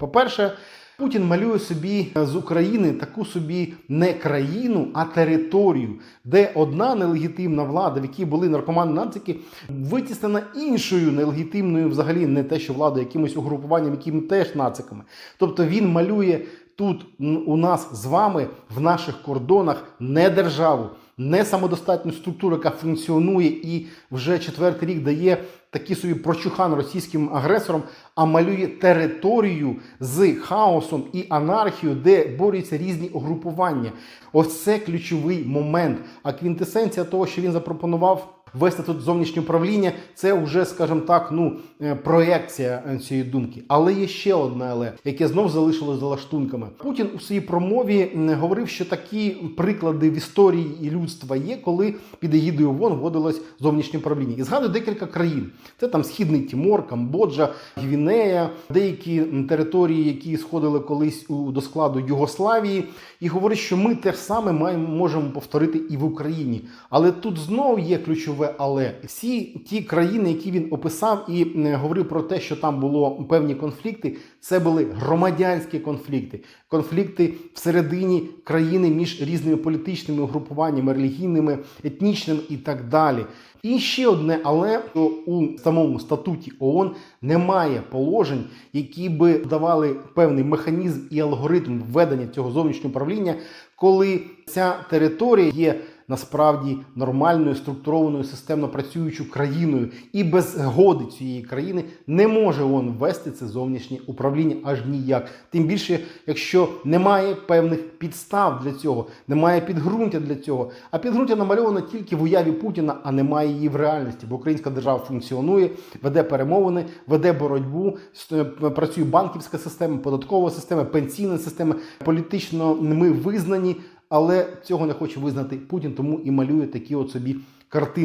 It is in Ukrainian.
По-перше, Путін малює собі з України таку собі не країну, а територію, де одна нелегітимна влада, в якій були наркомани нацики, витіснена іншою нелегітимною, взагалі не те, що влада, якимось угрупуванням, яким теж нациками. Тобто він малює тут у нас з вами в наших кордонах не державу, не самодостатню структуру, яка функціонує і вже четвертий рік дає такий собі прочухан російським агресорам, а малює територію з хаосом і анархією, де борються різні угрупування. Ось це ключовий момент. А квінтесенція того, що він запропонував. Вести тут зовнішнє управління, це вже, скажімо так, ну е, проекція е, цієї думки. Але є ще одне але, яке знов залишилось за лаштунками. Путін у своїй промові говорив, що такі приклади в історії і людства є, коли під егідою ООН вводилось зовнішнє управління. І згадую декілька країн: це там Східний Тімор, Камбоджа, Гвінея, деякі території, які сходили колись у до складу Югославії, і говорить, що ми те ж саме маємо можемо повторити і в Україні. Але тут знову є ключове але всі ті країни, які він описав і говорив про те, що там було певні конфлікти, це були громадянські конфлікти, конфлікти всередині країни між різними політичними угрупуваннями, релігійними, етнічними і так далі. І ще одне, але що у самому статуті ООН немає положень, які би давали певний механізм і алгоритм введення цього зовнішнього управління, коли ця територія є насправді нормальною структурованою системно працюючою країною, і без згоди цієї країни не може ООН ввести це зовнішнє управління аж ніяк. Тим більше, якщо немає певних підстав для цього, немає підґрунтя для цього. А підґрунтя намальовано тільки в уяві Путіна, а немає її в реальності. Бо українська держава функціонує, веде перемовини, веде боротьбу, с- працює банківська система, податкова система, пенсійна система. Політично ми визнані, але цього не хоче визнати Путін, тому і малює такі от собі картини.